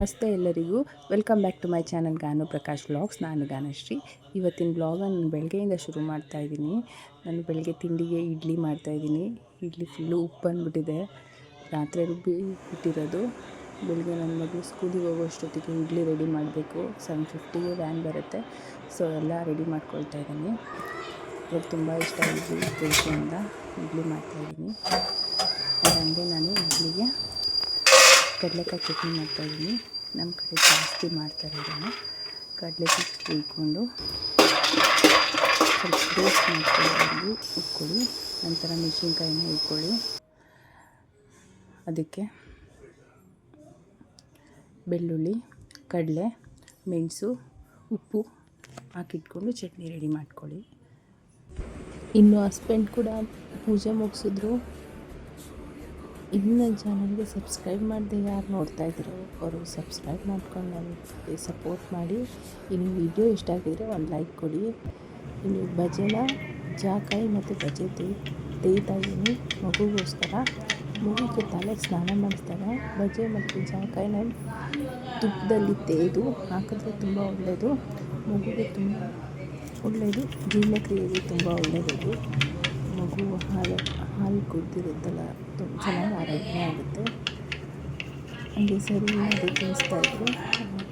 ನಮಸ್ತೆ ಎಲ್ಲರಿಗೂ. Welcome back to my channel Ganu Prakash blogs ನಾನು ಗಾನಶ್ರೀ. ಇವತ್ತಿನ ಬ್ಲಾಗನ್ನು ನಾನು ಬೆಳಗ್ಗೆಯಿಂದ ಶುರು ಮಾಡ್ತಾ ಇದ್ದೀನಿ. ನಾನು ಬೆಳಗ್ಗೆ ತಿಂಡಿಗೆ ಇಡ್ಲಿ ಮಾಡ್ತಾಯಿದ್ದೀನಿ ಇಡ್ಲಿ ಫುಲ್ಲು ಉಪ್ಪು ಅಂದ್ಬಿಟ್ಟಿದೆ. ರಾತ್ರಿ ರುಬ್ಬಿ ಇಟ್ಟಿರೋದು. ಬೆಳಗ್ಗೆ ನನ್ನ ಮಗು ಸ್ಕೂಲಿಗೆ ಹೋಗೋಷ್ಟೊತ್ತಿಗೆ ಇಡ್ಲಿ ರೆಡಿ ಮಾಡಬೇಕು. ಸೆವೆನ್ ಫಿಫ್ಟಿಗೆ ವ್ಯಾನ್ ಬರುತ್ತೆ. ಸೊ ಎಲ್ಲ ರೆಡಿ ಮಾಡ್ಕೊಳ್ತಾ ಇದ್ದೀನಿ. ಇವಾಗ ತುಂಬ ಇಷ್ಟ ಇಡ್ಲಿ ಕೆಲಸದಿಂದ ಇಡ್ಲಿ ಮಾಡ್ತಾಯಿದ್ದೀನಿ ಹಾಗೆ ನಾನು ಇಡ್ಲಿಗೆ ಕಡಲೆಕಾಯಿ ಚಟ್ನಿ ಮಾಡ್ತಾಯಿದ್ದೀನಿ ನಮ್ಮ ಕಡೆ ಜಾಸ್ತಿ ಮಾಡ್ತಾರೆ ಇದನ್ನು. ಹಿಟ್ಟು ಹುಯ್ಕೊಂಡು ಸ್ವಲ್ಪ ರೋಸ್ಟ್ ಮಾಡ್ಕೊಂಡು ಉಟ್ಕೊಳ್ಳಿ ನಂತರ ಮೆಣಸಿನ್ಕಾಯಿನ ಹುಯ್ಕೊಳ್ಳಿ. ಅದಕ್ಕೆ ಬೆಳ್ಳುಳ್ಳಿ, ಕಡಲೆ, ಮೆಣಸು, ಉಪ್ಪು ಹಾಕಿಟ್ಕೊಂಡು ಚಟ್ನಿ ರೆಡಿ ಮಾಡ್ಕೊಳ್ಳಿ. ಇನ್ನು ಹಸ್ಬೆಂಡ್ ಕೂಡ ಪೂಜೆ ಮುಗಿಸಿದ್ರು. ಇನ್ನು ಚಾನಲ್ಗೆ ಸಬ್ಸ್ಕ್ರೈಬ್ ಮಾಡದೆ ಯಾರು ನೋಡ್ತಾ ಇದ್ರು, ಅವರು ಸಬ್ಸ್ಕ್ರೈಬ್ ಮಾಡ್ಕೊಂಡು ನನಗೆ ಸಪೋರ್ಟ್ ಮಾಡಿ. ಇನ್ನು ವಿಡಿಯೋ ಇಷ್ಟ ಆಗಿದ್ರೆ ಒಂದು ಲೈಕ್ ಕೊಡಿ. ಇನ್ನು ಭಜನ ಜಾಕಾಯಿ ಮತ್ತು ಭಜೆ ತೇಯ್ತಾ ಇದ್ದೀನಿ ಮಗುಗೋಸ್ಕರ. ಮಗುಗೆ ತಲೆ ಸ್ನಾನ ಮಾಡಿಸ್ತಾರೆ ಭಜೆ ಮತ್ತು ಜಾಕಾಯಿನ ತುಪ್ಪದಲ್ಲಿ ತೇದು, ಹಾಕಿದ್ರೆ ತುಂಬ ಒಳ್ಳೆಯದು ಮಗುಗೆ ತುಂಬ ಒಳ್ಳೆಯದು ಜೀರ್ಣಕ್ರಿಯೆಗೆ ತುಂಬ ಒಳ್ಳೆಯದು ಮಗು ಹಾಲು ಹಾಲು ಕುಡ್ದಿರುತ್ತಲ್ಲ ತುಂಬ ಚೆನ್ನಾಗಿ ಆರೋಗ್ಯ ಆಗುತ್ತೆ. ಹಂಗೆ ಸರಿ ಅದು ತಿನ್ನಿಸ್ತಾಯಿದ್ರು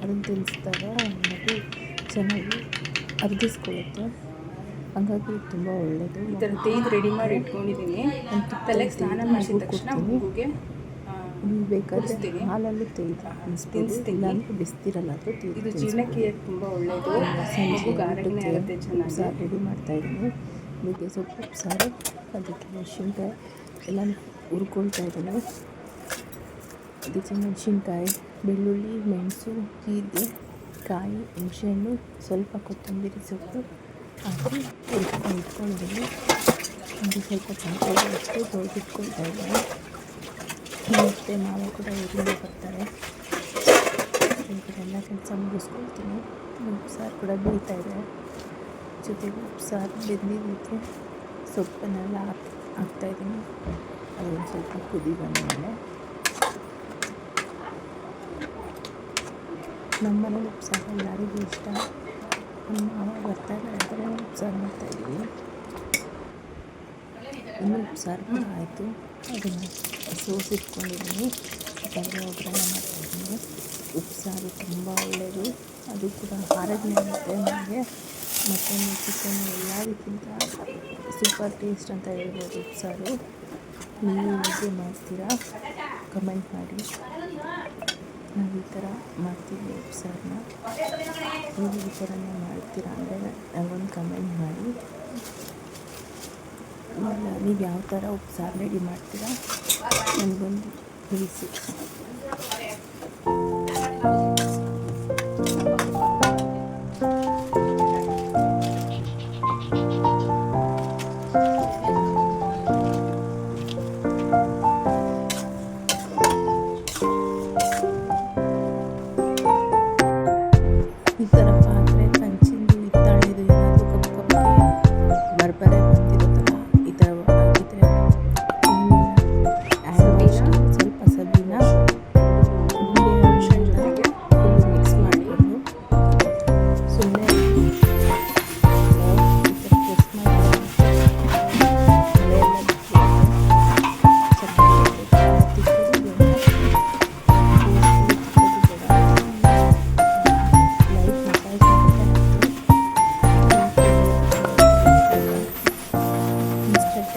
ಅದನ್ನು ತಿನ್ನಿಸಿದಾಗ ಮಗು ಚೆನ್ನಾಗಿ ಅರ್ಗಿಸ್ಕೊಳ್ಳುತ್ತೆ ಹಾಗಾಗಿ ತುಂಬ ಒಳ್ಳೆಯದು ಈ ಥರ ತೆಗೆದು ರೆಡಿ ಮಾಡಿ ಇಟ್ಕೊಂಡಿದ್ದೀನಿ. ತಲೆಗೆ ಸ್ನಾನ ಮಾಡಿಸಿದ ತಕ್ಷಣ ಮಗುಗೆ ಬೇಕಾದರೆ ಹಾಲಲ್ಲಿ ತೆಗೆದು ತಿನ್ನಿಸ್ತೀನಿ. ಬಿಸ್ತಿರಲ್ಲ ಅದು ಇದು ಜೀರ್ಣಕ್ರಿಯೆ ತುಂಬ ಒಳ್ಳೆಯದು ಸಂಜೆ ಆರೋಗ್ಯ ಆಗುತ್ತೆ ಚೆನ್ನಾಗಿ. ರೆಡಿ ರೆಡಿ ಮಾಡ್ತಾಯಿದ್ದೀನಿ ನುಗ್ಗೆ ಸೊಪ್ಪು ಸಾರು, ಅದಕ್ಕೆ ಮೆಣಸಿನ್ಕಾಯಿ ಎಲ್ಲ ಹುರ್ಕೊಳ್ತಾ ಇದ್ದೀನಿ. ಅದಕ್ಕೆ ಮೆಣಸಿನ್ಕಾಯಿ, ಬೆಳ್ಳುಳ್ಳಿ, ಮೆಣಸು ಜೀರಿಗೆ ಕಾಯಿ ಹುಣಸೆಹಣ್ಣು ಸ್ವಲ್ಪ ಕೊತ್ತಂಬರಿ ಸೊಪ್ಪು ಹಾಕಿ ಹುರ್ಕೊಂಡು ಇಟ್ಕೊಂಡಿದ್ದೀನಿ. ಅದು ಸ್ವಲ್ಪ ಚೆನ್ನಾಗಿ ಅಷ್ಟೇ ತೊಳೆದಿಟ್ಕೊಳ್ತಾ ಇದ್ದೀನಿ. ಮತ್ತು ಮಾವ ಕೂಡ ಊರಿಂದ ಬರ್ತಾರೆ. ಎಲ್ಲ ಕೆಲಸ ಮುಗಿಸ್ಕೊಳ್ತೀನಿ. ಉಪ್ಸಾರು ಸಾರು ಕೂಡ ಬೀಳ್ತಾ ಇದೆ. ಜೊತೆಗೆ ಸಾರು ಬೆಂದಿದ್ದಕ್ಕೆ ಸೊಪ್ಪನ್ನೆಲ್ಲ ಹಾಕಿ ಹಾಕ್ತಾಯಿದ್ದೀನಿ ಅದೊಂದು ಸ್ವಲ್ಪ ಕುದಿ ಬಂದಮೇಲೆ. ನಮ್ಮ ಮನೇಲಿ ಉಪ್ಸಾರು ಸಾರು ಎಲ್ಲರಿಗೂ ಇಷ್ಟ. ನಮ್ಮ ಮಾವ ಬರ್ತಾರೆ ಅಂದರೆ ಉಪ್ಸಾರು ಸಾರು ಮಾಡ್ತಾಯಿದ್ದೀವಿ ಇನ್ನೂ ಉಪ್ಸಾರು ಸಾರು ಕೂಡ ಆಯಿತು. ಅದನ್ನು ಸೋಸಿಟ್ಕೊಂಡಿದ್ದೀನಿ ಯಾಕಂದರೆ ಒಗ್ಗರಣೆ ಮಾಡ್ತಾಯಿದ್ದೀನಿ ಉಪ್ಸಾರು ಸಾರು ತುಂಬ ಒಳ್ಳೆಯದು ಅದು ಕೂಡ ಆರೋಗ್ಯ ಆಗುತ್ತೆ ನಮಗೆ ಮಟನ್ನು ಚಿಕನ್ ಎಲ್ಲದಕ್ಕಿಂತ ಸೂಪರ್ ಟೇಸ್ಟ್ ಅಂತ ಹೇಳ್ಬೋದು ಸರ್. ನೀವು ಹೇಗೆ ಮಾಡ್ತೀರಾ? ಕಮೆಂಟ್ ಮಾಡಿ. ನಾವು ಈ ಥರ ಮಾಡ್ತೀವಿ ಉಪ್ಸಾರನ್ನ ನೀವು ಈ ಥರನೇ ಮಾಡ್ತೀರಾ ಅಂದರೆ ನನಗೊಂದು ಕಮೆಂಟ್ ಮಾಡಿ. ನೀವು ಯಾವ ಥರ ಉಪ್ಸಾರು ರೆಡಿ ಮಾಡ್ತೀರಾ? ನನಗೊಂದು ತಿಳಿಸಿ.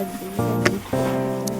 And.